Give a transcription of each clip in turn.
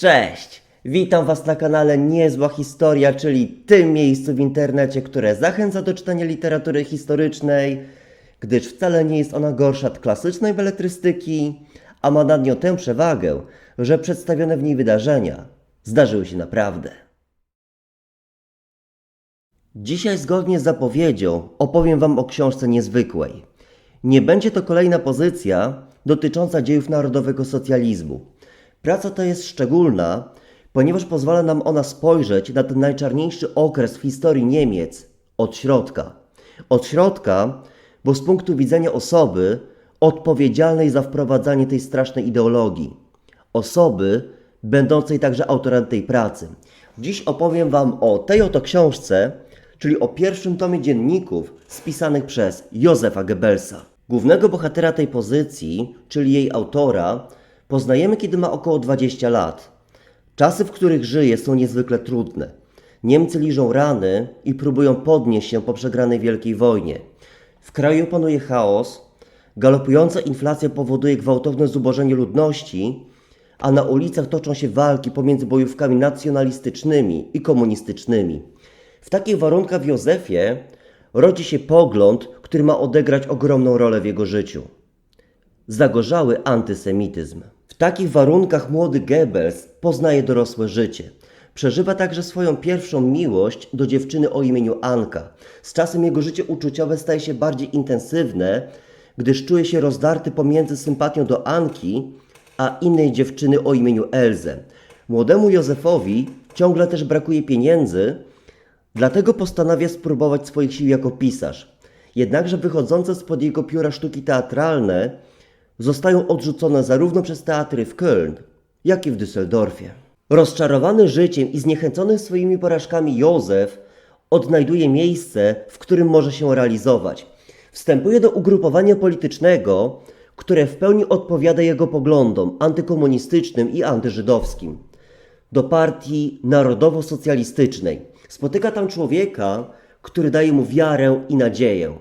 Cześć! Witam Was na kanale Niezła Historia, czyli tym miejscu w internecie, które zachęca do czytania literatury historycznej, gdyż wcale nie jest ona gorsza od klasycznej beletrystyki, a ma nad nią tę przewagę, że przedstawione w niej wydarzenia zdarzyły się naprawdę. Dzisiaj zgodnie z zapowiedzią opowiem Wam o książce niezwykłej. Nie będzie to kolejna pozycja dotycząca dziejów narodowego socjalizmu. Praca ta jest szczególna, ponieważ pozwala nam ona spojrzeć na ten najczarniejszy okres w historii Niemiec od środka. Od środka, bo z punktu widzenia osoby odpowiedzialnej za wprowadzanie tej strasznej ideologii. Osoby będącej także autorem tej pracy. Dziś opowiem Wam o tej oto książce, czyli o pierwszym tomie dzienników spisanych przez Józefa Goebbelsa. Głównego bohatera tej pozycji, czyli jej autora, poznajemy kiedy ma około 20 lat. Czasy, w których żyje, są niezwykle trudne. Niemcy liżą rany i próbują podnieść się po przegranej Wielkiej Wojnie. W kraju panuje chaos, galopująca inflacja powoduje gwałtowne zubożenie ludności, a na ulicach toczą się walki pomiędzy bojówkami nacjonalistycznymi i komunistycznymi. W takich warunkach w Józefie rodzi się pogląd, który ma odegrać ogromną rolę w jego życiu zagorzały antysemityzm. W takich warunkach młody Goebbels poznaje dorosłe życie. Przeżywa także swoją pierwszą miłość do dziewczyny o imieniu Anka. Z czasem jego życie uczuciowe staje się bardziej intensywne, gdyż czuje się rozdarty pomiędzy sympatią do Anki a innej dziewczyny o imieniu Elze. Młodemu Józefowi ciągle też brakuje pieniędzy, Dlatego postanawia spróbować swoich sił jako pisarz. Jednakże wychodzące spod jego pióra sztuki teatralne zostają odrzucone zarówno przez teatry w Köln, jak i w Düsseldorfie. Rozczarowany życiem i zniechęcony swoimi porażkami Józef odnajduje miejsce, w którym może się realizować. Wstępuje do ugrupowania politycznego, które w pełni odpowiada jego poglądom antykomunistycznym i antyżydowskim do partii narodowo-socjalistycznej. Spotyka tam człowieka, który daje mu wiarę i nadzieję.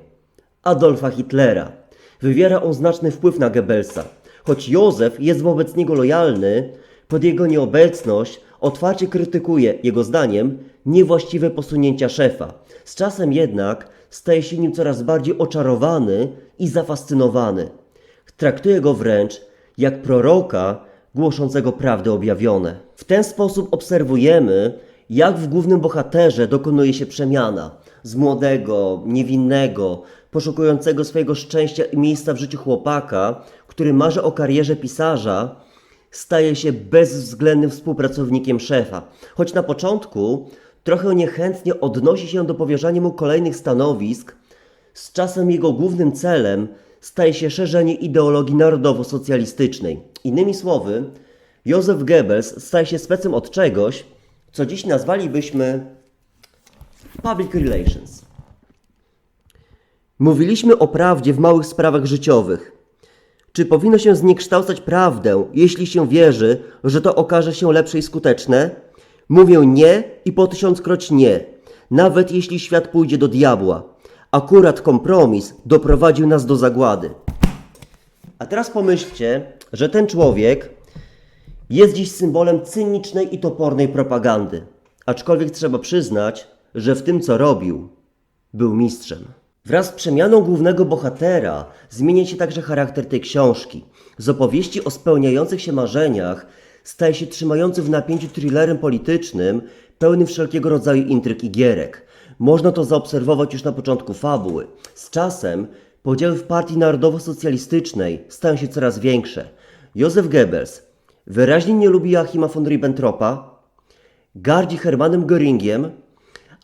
Adolfa Hitlera. Wywiera on znaczny wpływ na Goebbelsa. Choć Józef jest wobec niego lojalny, pod jego nieobecność otwarcie krytykuje, jego zdaniem, niewłaściwe posunięcia szefa. Z czasem jednak staje się nim coraz bardziej oczarowany i zafascynowany. Traktuje go wręcz jak proroka głoszącego prawdy objawione. W ten sposób obserwujemy, jak w głównym bohaterze dokonuje się przemiana z młodego, niewinnego, poszukującego swojego szczęścia i miejsca w życiu chłopaka, który marzy o karierze pisarza, staje się bezwzględnym współpracownikiem szefa. Choć na początku trochę niechętnie odnosi się do powierzania mu kolejnych stanowisk, z czasem jego głównym celem staje się szerzenie ideologii narodowo-socjalistycznej. Innymi słowy, Józef Goebbels staje się specem od czegoś, co dziś nazwalibyśmy public relations. Mówiliśmy o prawdzie w małych sprawach życiowych. Czy powinno się zniekształcać prawdę, jeśli się wierzy, że to okaże się lepsze i skuteczne? Mówię nie i po tysiąckroć nie, nawet jeśli świat pójdzie do diabła. Akurat kompromis doprowadził nas do zagłady. A teraz pomyślcie, że ten człowiek jest dziś symbolem cynicznej i topornej propagandy. Aczkolwiek trzeba przyznać, że w tym co robił, był mistrzem. Wraz z przemianą głównego bohatera zmienia się także charakter tej książki. Z opowieści o spełniających się marzeniach staje się trzymający w napięciu thrillerem politycznym, pełnym wszelkiego rodzaju intryg i gierek. Można to zaobserwować już na początku fabuły. Z czasem podziały w partii narodowo-socjalistycznej stają się coraz większe. Józef Goebbels wyraźnie nie lubi Joachima von Ribbentropa, gardzi Hermanem Göringiem,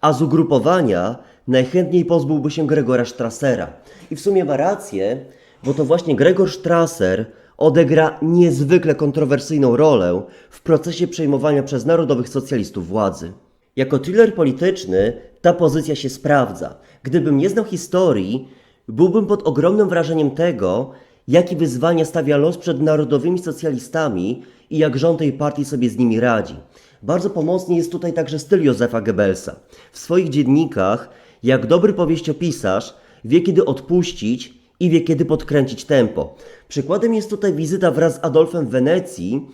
a z ugrupowania najchętniej pozbyłby się Gregora Strassera. I w sumie ma rację, bo to właśnie Gregor Strasser odegra niezwykle kontrowersyjną rolę w procesie przejmowania przez narodowych socjalistów władzy. Jako thriller polityczny ta pozycja się sprawdza. Gdybym nie znał historii, byłbym pod ogromnym wrażeniem tego, jakie wyzwania stawia los przed narodowymi socjalistami i jak rząd tej partii sobie z nimi radzi. Bardzo pomocny jest tutaj także styl Józefa Goebbelsa. W swoich dziennikach, jak dobry powieściopisarz, wie kiedy odpuścić i wie kiedy podkręcić tempo. Przykładem jest tutaj wizyta wraz z Adolfem w Wenecji,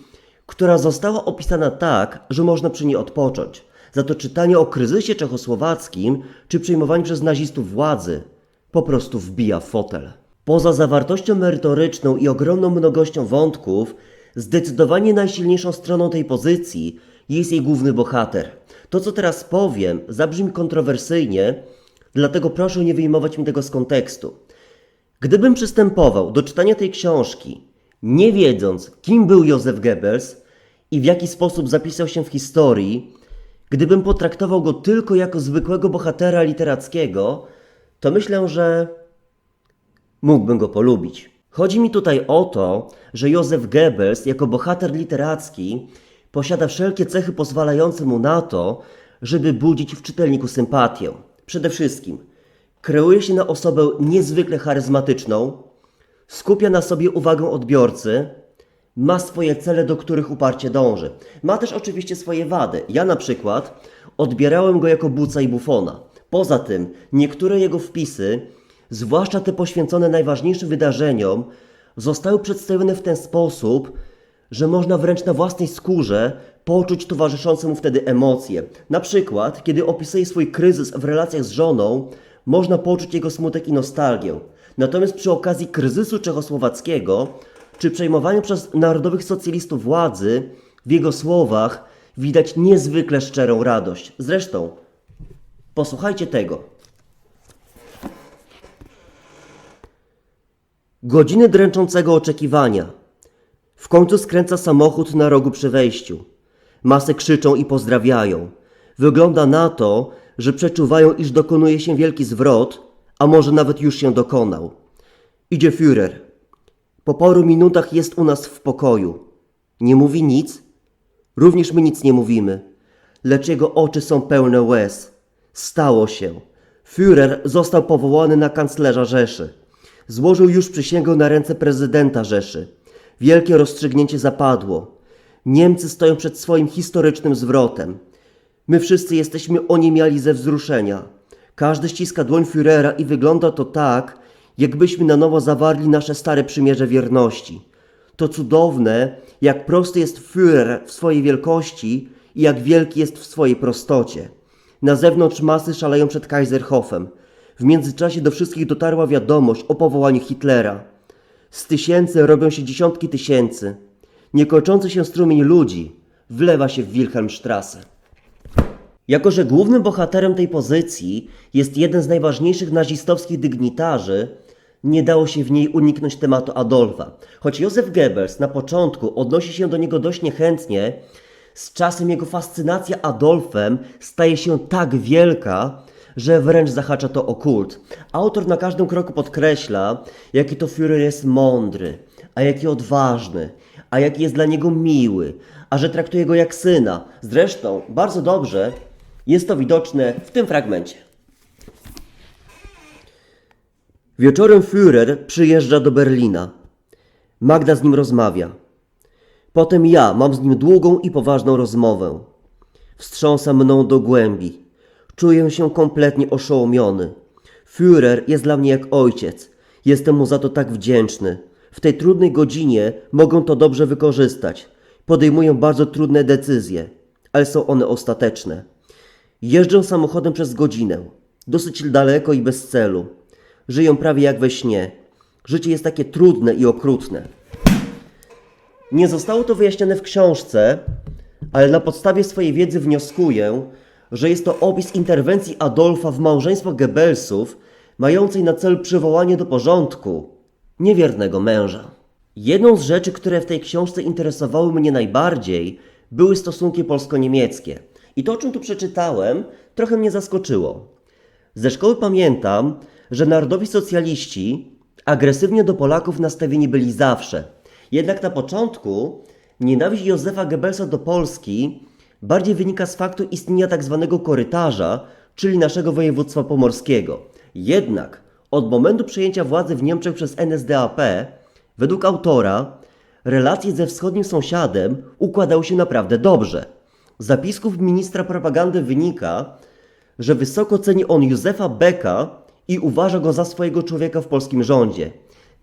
która została opisana tak, że można przy niej odpocząć. Za to czytanie o kryzysie czechosłowackim czy przejmowaniu przez nazistów władzy po prostu wbija w fotel. Poza zawartością merytoryczną i ogromną mnogością wątków, zdecydowanie najsilniejszą stroną tej pozycji jest jej główny bohater. To, co teraz powiem, zabrzmi kontrowersyjnie, dlatego proszę nie wyjmować mi tego z kontekstu. Gdybym przystępował do czytania tej książki, nie wiedząc, kim był Józef Goebbels i w jaki sposób zapisał się w historii, gdybym potraktował go tylko jako zwykłego bohatera literackiego, to myślę, że mógłbym go polubić. Chodzi mi tutaj o to, że Józef Goebbels jako bohater literacki posiada wszelkie cechy pozwalające mu na to, żeby budzić w czytelniku sympatię. Przede wszystkim kreuje się na osobę niezwykle charyzmatyczną, skupia na sobie uwagę odbiorcy, ma swoje cele, do których uparcie dąży. Ma też oczywiście swoje wady. Ja na przykład odbierałem go jako buca i bufona. Poza tym niektóre jego wpisy, zwłaszcza te poświęcone najważniejszym wydarzeniom, zostały przedstawione w ten sposób, że można wręcz na własnej skórze poczuć towarzyszące mu wtedy emocje. Na przykład, kiedy opisuje swój kryzys w relacjach z żoną, można poczuć jego smutek i nostalgię. Natomiast przy okazji kryzysu czechosłowackiego, czy przejmowania przez narodowych socjalistów władzy, w jego słowach widać niezwykle szczerą radość. Zresztą, posłuchajcie tego. Godziny dręczącego oczekiwania. W końcu skręca samochód na rogu przy wejściu. Masy krzyczą i pozdrawiają. Wygląda na to, że przeczuwają, iż dokonuje się wielki zwrot, a może nawet już się dokonał. Idzie Führer. Po paru minutach jest u nas w pokoju. Nie mówi nic. Również my nic nie mówimy. Lecz jego oczy są pełne łez. Stało się. Führer został powołany na kanclerza Rzeszy. Złożył już przysięgę na ręce prezydenta Rzeszy. Wielkie rozstrzygnięcie zapadło. Niemcy stoją przed swoim historycznym zwrotem. My wszyscy jesteśmy oniemiali ze wzruszenia. Każdy ściska dłoń Führera i wygląda to tak, jakbyśmy na nowo zawarli nasze stare przymierze wierności. To cudowne, jak prosty jest Führer w swojej wielkości i jak wielki jest w swojej prostocie. Na zewnątrz masy szaleją przed Kaiserhofem. W międzyczasie do wszystkich dotarła wiadomość o powołaniu Hitlera. Z tysięcy robią się dziesiątki tysięcy. Niekończący się strumień ludzi wlewa się w Wilhelmstrasse. Jako, że głównym bohaterem tej pozycji jest jeden z najważniejszych nazistowskich dygnitarzy, nie dało się w niej uniknąć tematu Adolfa. Choć Józef Goebbels na początku odnosi się do niego dość niechętnie, z czasem jego fascynacja Adolfem staje się tak wielka, że wręcz zahacza to o kult. Autor na każdym kroku podkreśla, jaki to Führer jest mądry, a jaki odważny, a jaki jest dla niego miły, a że traktuje go jak syna. Zresztą bardzo dobrze jest to widoczne w tym fragmencie. Wieczorem Führer przyjeżdża do Berlina. Magda z nim rozmawia. Potem ja mam z nim długą i poważną rozmowę. Wstrząsa mną do głębi. Czuję się kompletnie oszołomiony. Führer jest dla mnie jak ojciec. Jestem mu za to tak wdzięczny. W tej trudnej godzinie mogę to dobrze wykorzystać. Podejmuję bardzo trudne decyzje, ale są one ostateczne. Jeżdżę samochodem przez godzinę. Dosyć daleko i bez celu. Żyję prawie jak we śnie. Życie jest takie trudne i okrutne. Nie zostało to wyjaśnione w książce, ale na podstawie swojej wiedzy wnioskuję, że jest to opis interwencji Adolfa w małżeństwo Goebbelsów, mającej na celu przywołanie do porządku niewiernego męża. Jedną z rzeczy, które w tej książce interesowały mnie najbardziej, były stosunki polsko-niemieckie. I to, o czym tu przeczytałem, trochę mnie zaskoczyło. Ze szkoły pamiętam, że narodowi socjaliści agresywnie do Polaków nastawieni byli zawsze. Jednak na początku nienawiść Józefa Goebbelsa do Polski bardziej wynika z faktu istnienia tzw. korytarza, czyli naszego województwa pomorskiego. Jednak od momentu przejęcia władzy w Niemczech przez NSDAP, według autora, relacje ze wschodnim sąsiadem układały się naprawdę dobrze. Z zapisków ministra propagandy wynika, że wysoko ceni on Józefa Becka i uważa go za swojego człowieka w polskim rządzie.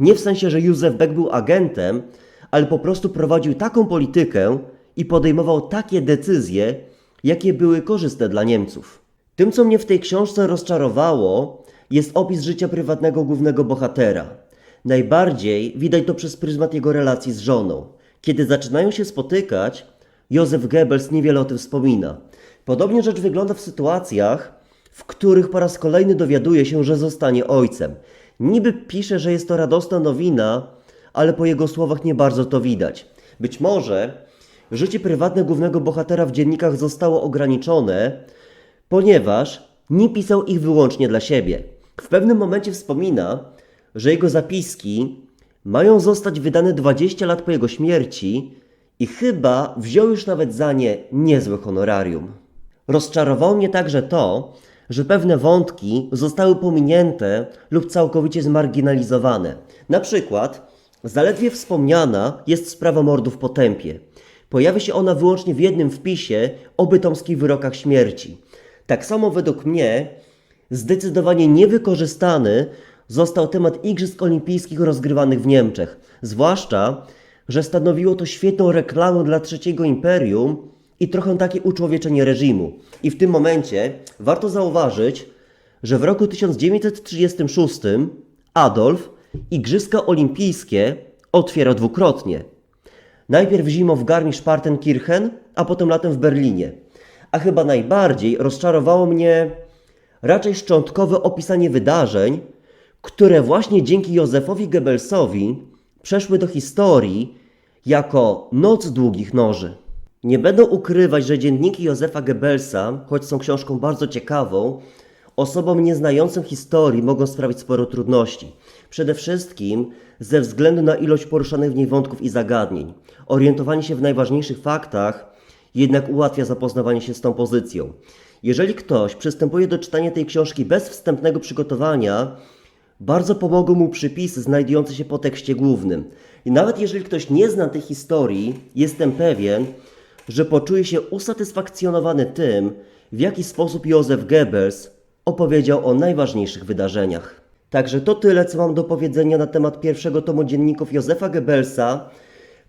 Nie w sensie, że Józef Beck był agentem, ale po prostu prowadził taką politykę, i podejmował takie decyzje, jakie były korzystne dla Niemców. Tym, co mnie w tej książce rozczarowało, jest opis życia prywatnego głównego bohatera. Najbardziej widać to przez pryzmat jego relacji z żoną. Kiedy zaczynają się spotykać, Józef Goebbels niewiele o tym wspomina. Podobnie rzecz wygląda w sytuacjach, w których po raz kolejny dowiaduje się, że zostanie ojcem. Niby pisze, że jest to radosna nowina, ale po jego słowach nie bardzo to widać. Być może życie prywatne głównego bohatera w dziennikach zostało ograniczone, ponieważ nie pisał ich wyłącznie dla siebie. W pewnym momencie wspomina, że jego zapiski mają zostać wydane 20 lat po jego śmierci i chyba wziął już nawet za nie niezłe honorarium. Rozczarowało mnie także to, że pewne wątki zostały pominięte lub całkowicie zmarginalizowane. Na przykład, zaledwie wspomniana jest sprawa mordów w Potępie. Pojawia się ona wyłącznie w jednym wpisie o bytomskich wyrokach śmierci. Tak samo według mnie zdecydowanie niewykorzystany został temat Igrzysk Olimpijskich rozgrywanych w Niemczech. Zwłaszcza, że stanowiło to świetną reklamę dla trzeciego imperium i trochę takie uczłowieczenie reżimu. I w tym momencie warto zauważyć, że w roku 1936 Adolf Igrzyska Olimpijskie otwierał dwukrotnie. Najpierw zimą w Garmisch-Partenkirchen, a potem latem w Berlinie. A chyba najbardziej rozczarowało mnie raczej szczątkowe opisanie wydarzeń, które właśnie dzięki Józefowi Goebbelsowi przeszły do historii jako Noc Długich Noży. Nie będę ukrywać, że dzienniki Józefa Goebbelsa, choć są książką bardzo ciekawą, osobom nieznającym historii mogą sprawić sporo trudności. Przede wszystkim ze względu na ilość poruszanych w niej wątków i zagadnień. Orientowanie się w najważniejszych faktach jednak ułatwia zapoznawanie się z tą pozycją. Jeżeli ktoś przystępuje do czytania tej książki bez wstępnego przygotowania, bardzo pomogą mu przypisy znajdujące się po tekście głównym. I nawet jeżeli ktoś nie zna tej historii, jestem pewien, że poczuje się usatysfakcjonowany tym, w jaki sposób Józef Goebbels opowiedział o najważniejszych wydarzeniach. Także to tyle, co mam do powiedzenia na temat pierwszego tomu dzienników Józefa Goebbelsa,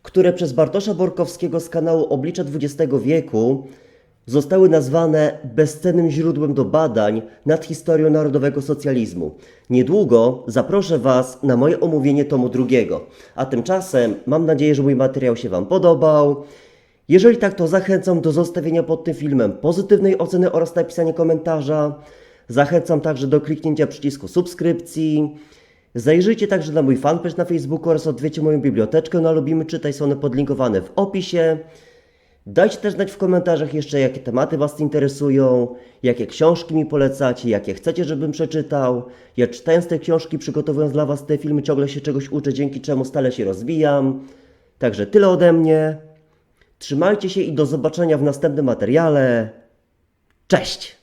które przez Bartosza Borkowskiego z kanału Oblicza XX wieku zostały nazwane bezcennym źródłem do badań nad historią narodowego socjalizmu. Niedługo zaproszę Was na moje omówienie tomu drugiego. A tymczasem mam nadzieję, że mój materiał się Wam podobał. Jeżeli tak, to zachęcam do zostawienia pod tym filmem pozytywnej oceny oraz napisania komentarza. Zachęcam także do kliknięcia przycisku subskrypcji. Zajrzyjcie także na mój fanpage na Facebooku oraz odwiedźcie moją biblioteczkę na Lubimy Czytaj, są one podlinkowane w opisie. Dajcie też znać w komentarzach jeszcze, jakie tematy Was interesują, jakie książki mi polecacie, jakie chcecie, żebym przeczytał. Ja czytając te książki, przygotowując dla Was te filmy, ciągle się czegoś uczę, dzięki czemu stale się rozwijam. Także tyle ode mnie. Trzymajcie się i do zobaczenia w następnym materiale. Cześć!